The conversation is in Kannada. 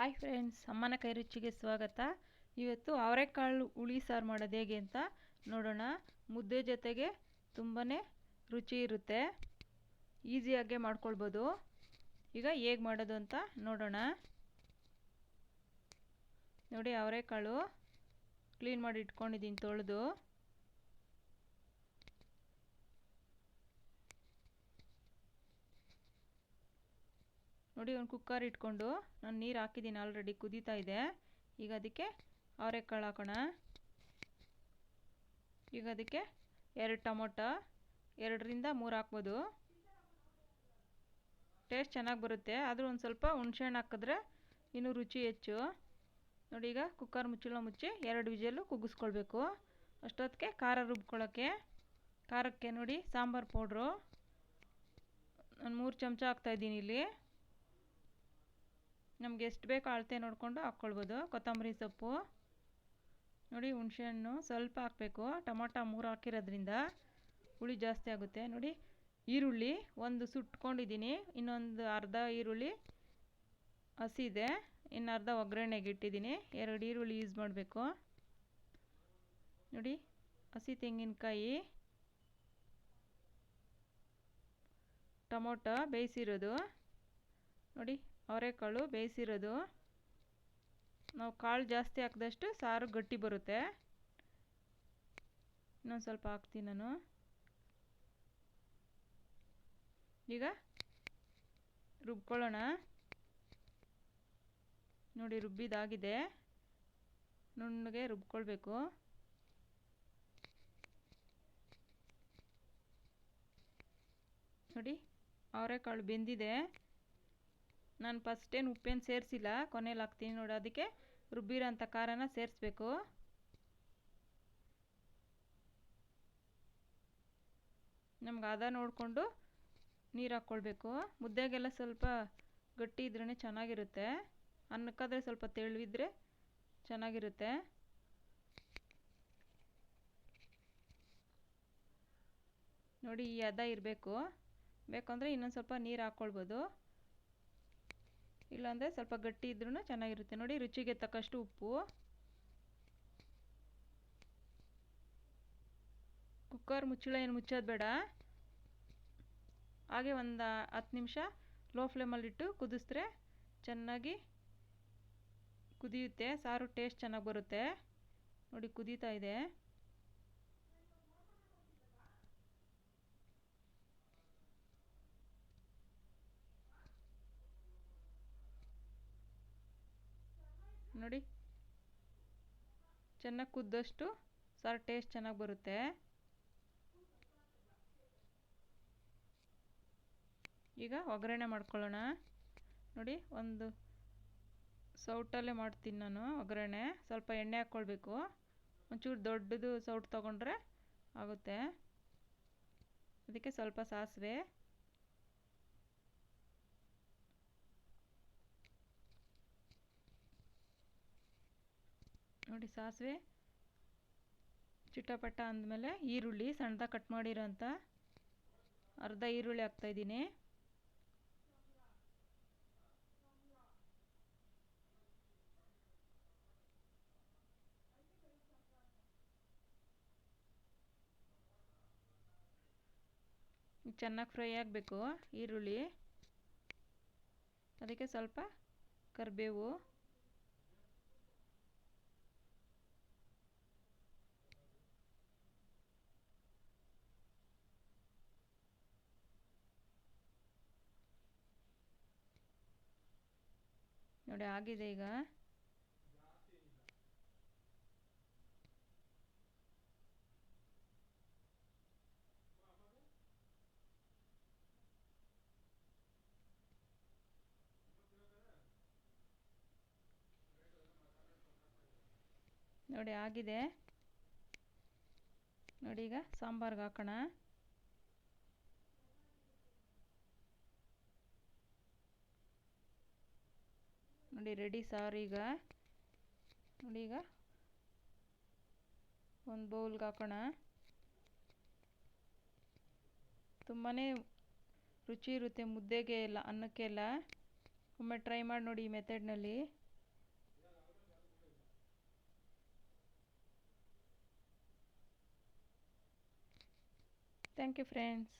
ಹಾಯ್ ಫ್ರೆಂಡ್ಸ್ ಅಮ್ಮನ ಕೈ ರುಚಿಗೆ ಸ್ವಾಗತ. ಇವತ್ತು ಅವರೆಕಾಳು ಹುಳಿ ಸಾರು ಮಾಡೋದು ಹೇಗೆ ಅಂತ ನೋಡೋಣ. ಮುದ್ದೆ ಜೊತೆಗೆ ತುಂಬಾ ರುಚಿ ಇರುತ್ತೆ. ಈಸಿಯಾಗೆ ಮಾಡ್ಕೊಳ್ಬೋದು. ಈಗ ಹೇಗೆ ಮಾಡೋದು ಅಂತ ನೋಡೋಣ. ನೋಡಿ ಅವರೆಕಾಳು ಕ್ಲೀನ್ ಮಾಡಿ ಇಟ್ಕೊಂಡಿದ್ದೀನಿ ತೊಳೆದು. ನೋಡಿ ಒಂದು ಕುಕ್ಕರ್ ಇಟ್ಕೊಂಡು ನಾನು ನೀರು ಹಾಕಿದ್ದೀನಿ ಆಲ್ರೆಡಿ ಕುದೀತಾ ಇದೆ. ಈಗ ಅದಕ್ಕೆ ಅವರೆಕಾಳು ಹಾಕೋಣ. ಈಗ ಅದಕ್ಕೆ ಎರಡು ಟೊಮೊಟೊ, ಎರಡರಿಂದ ಮೂರು ಹಾಕ್ಬೋದು. ಟೇಸ್ಟ್ ಚೆನ್ನಾಗಿ ಬರುತ್ತೆ. ಆದರೂ ಒಂದು ಸ್ವಲ್ಪ ಹುಣ್ಸೆಹಣ್ಣು ಹಾಕಿದ್ರೆ ಇನ್ನೂ ರುಚಿ ಹೆಚ್ಚು. ನೋಡಿ ಈಗ ಕುಕ್ಕರ್ ಮುಚ್ಚಳ ಮುಚ್ಚಿ ಎರಡು ವಿಜಲ್ಲು ಕುಗ್ಗಿಸ್ಕೊಳ್ಬೇಕು. ಅಷ್ಟೊತ್ತಿಗೆ ಖಾರ ರುಬ್ಕೊಳ್ಳೋಕ್ಕೆ. ಖಾರಕ್ಕೆ ನೋಡಿ ಸಾಂಬಾರು ಪೌಡ್ರು. ನಾನು ಮೂರು ಚಮಚ ಹಾಕ್ತಾಯಿದ್ದೀನಿ ಇಲ್ಲಿ. ನಮ್ಗೆ ಎಷ್ಟು ಬೇಕು ಅಳತೆ ನೋಡಿಕೊಂಡು ಹಾಕ್ಕೊಳ್ಬೋದು ಕೊತ್ತಂಬರಿ ಸೊಪ್ಪು. ನೋಡಿ ಹುಣಸೆಹಣ್ಣು ಸ್ವಲ್ಪ ಹಾಕಬೇಕು. ಟೊಮೊಟೊ ಮೂರು ಹಾಕಿರೋದ್ರಿಂದ ಹುಳಿ ಜಾಸ್ತಿ ಆಗುತ್ತೆ. ನೋಡಿ ಈರುಳ್ಳಿ ಒಂದು ಸುಟ್ಕೊಂಡಿದ್ದೀನಿ. ಇನ್ನೊಂದು ಅರ್ಧ ಈರುಳ್ಳಿ ಹಸಿದೆ ಇನ್ನು ಅರ್ಧ ಒಗ್ಗರಣೆಗೆ ಇಟ್ಟಿದ್ದೀನಿ. ಎರಡು ಈರುಳ್ಳಿ ಯೂಸ್ ಮಾಡಬೇಕು. ನೋಡಿ ಹಸಿ ತೆಂಗಿನಕಾಯಿ, ಟೊಮೊಟೊ ಬೇಯಿಸಿರೋದು. ನೋಡಿ ಅವರೆಕಾಳು ಬೇಯಿಸಿರೋದು. ನಾವು ಕಾಳು ಜಾಸ್ತಿ ಹಾಕಿದಷ್ಟು ಸಾರು ಗಟ್ಟಿ ಬರುತ್ತೆ. ಇನ್ನೊಂದು ಸ್ವಲ್ಪ ಹಾಕ್ತೀನಿ ನಾನು. ಈಗ ರುಬ್ಕೊಳ್ಳೋಣ. ನೋಡಿ ರುಬ್ಬಿದಾಗಿದೆ. ನುಣ್ಣಗೆ ರುಬ್ಕೊಳ್ಬೇಕು. ನೋಡಿ ಅವರೆಕಾಳು ಬೆಂದಿದೆ. ನಾನು ಫಸ್ಟ್ ಏನು ಉಪ್ಪೇನು ಸೇರಿಸಿಲ್ಲ ಕೊನೆಯಲ್ಲಿ ಹಾಕ್ತೀನಿ ನೋಡಿ ಅದಕ್ಕೆ. ರುಬ್ಬಿರೋಂಥ ಖಾರನ ಸೇರಿಸ್ಬೇಕು. ನಮ್ಗೆ ಅದ ನೋಡಿಕೊಂಡು ನೀರು ಹಾಕ್ಕೊಳ್ಬೇಕು. ಮುದ್ದೆಗೆಲ್ಲ ಸ್ವಲ್ಪ ಗಟ್ಟಿ ಇದ್ರೇ ಚೆನ್ನಾಗಿರುತ್ತೆ. ಅನ್ನಕ್ಕಾದರೆ ಸ್ವಲ್ಪ ತೆಳುವಿದ್ರೆ ಚೆನ್ನಾಗಿರುತ್ತೆ. ನೋಡಿ, ಈ ಅದ ಇರಬೇಕು. ಬೇಕಂದರೆ ಇನ್ನೊಂದು ಸ್ವಲ್ಪ ನೀರು ಹಾಕ್ಕೊಳ್ಬೋದು. ಇಲ್ಲಾಂದರೆ ಸ್ವಲ್ಪ ಗಟ್ಟಿ ಇದ್ರೂ ಚೆನ್ನಾಗಿರುತ್ತೆ. ನೋಡಿ, ರುಚಿಗೆ ತಕ್ಕಷ್ಟು ಉಪ್ಪು. ಕುಕ್ಕರ್ ಮುಚ್ಚಳ ಏನು ಮುಚ್ಚೋದು ಬೇಡ. ಹಾಗೆ ಒಂದು ಹತ್ತು ನಿಮಿಷ ಲೋ ಫ್ಲೇಮಲ್ಲಿಟ್ಟು ಕುದಿಸಿದ್ರೆ ಚೆನ್ನಾಗಿ ಕುದಿಯುತ್ತೆ. ಸಾರು ಟೇಸ್ಟ್ ಚೆನ್ನಾಗಿ ಬರುತ್ತೆ. ನೋಡಿ, ಕುದೀತಾ ಇದೆ. ನೋಡಿ. ಚೆನ್ನಾಗಿ ಕುದ್ದಷ್ಟು ಸಾರು ಟೇಸ್ಟ್ ಚೆನ್ನಾಗಿ ಬರುತ್ತೆ. ಈಗ ಒಗ್ಗರಣೆ ಮಾಡ್ಕೊಳ್ಳೋಣ. ನೋಡಿ, ಒಂದು ಸೌಟಲ್ಲೇ ಮಾಡ್ತೀನಿ ನಾನು ಒಗ್ಗರಣೆ. ಸ್ವಲ್ಪ ಎಣ್ಣೆ ಹಾಕ್ಕೊಳ್ಬೇಕು. ಒಂಚೂರು ದೊಡ್ಡದು ಸೌಟ್ ತೊಗೊಂಡ್ರೆ ಆಗುತ್ತೆ. ಅದಕ್ಕೆ ಸ್ವಲ್ಪ ಸಾಸಿವೆ. ನೋಡಿ ಸಾಸಿವೆ, ಚಿಟಪಟ ಅಂದಮೇಲೆ ಈರುಳ್ಳಿ ಸಣ್ಣದಾಗಿ ಕಟ್ ಮಾಡಿರೋಂಥ ಅರ್ಧ ಈರುಳ್ಳಿ ಹಾಕ್ತಾಯಿದ್ದೀನಿ ಚೆನ್ನಾಗಿ ಫ್ರೈ ಆಗಬೇಕು ಈರುಳ್ಳಿ. ಅದಕ್ಕೆ ಸ್ವಲ್ಪ ಕರಿಬೇವು ನೋಡಿ ಆಗಿದೆ ಈಗ. ನೋಡಿ ಆಗಿದೆ. ನೋಡಿ ಈಗ ಸಾಂಬಾರ್ಗೆ ಹಾಕೋಣ. ನೋಡಿ ರೆಡಿ ಸಾರೀಗ ನೋಡಿ ಈಗ. ಒಂದು ಬೌಲ್ಗೆ ಹಾಕೋಣ. ತುಂಬಾ ರುಚಿ ಇರುತ್ತೆ, ಮುದ್ದೆಗೆ ಎಲ್ಲ ಅನ್ನಕ್ಕೆಲ್ಲ ಒಮ್ಮೆ ಟ್ರೈ ಮಾಡಿ ನೋಡಿ ಈ ಮೆಥಡ್ನಲ್ಲಿ ಥ್ಯಾಂಕ್ ಯು ಫ್ರೆಂಡ್ಸ್